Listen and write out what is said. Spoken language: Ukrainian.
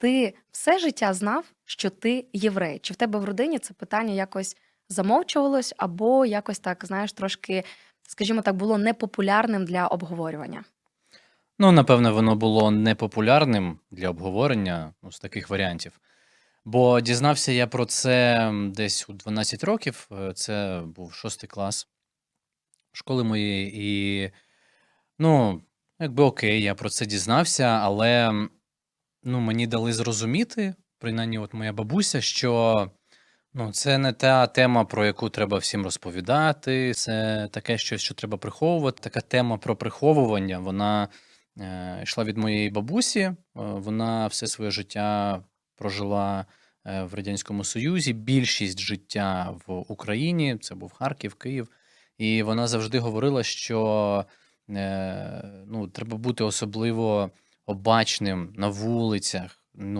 Ти все життя знав, що ти єврей? Чи в тебе в родині це питання якось замовчувалось або якось так, знаєш, трошки, скажімо так, було непопулярним для обговорювання? Ну, напевно, воно було непопулярним для обговорення, ну, з таких варіантів. Бо дізнався я про це десь у 12 років. е, Це був шостий клас школи моєї. І, ну, якби окей, я про це дізнався, але ну, мені дали зрозуміти, принаймні, от моя бабуся, що ну, це не та тема, про яку треба всім розповідати. Це таке щось, що треба приховувати. Така тема про приховування, вона е, йшла від моєї бабусі. Е, Вона все своє життя прожила е, в Радянському Союзі, більшість життя в Україні, це був Харків, Київ. І вона завжди говорила, що е, ну, треба бути особливо обачним на вулицях,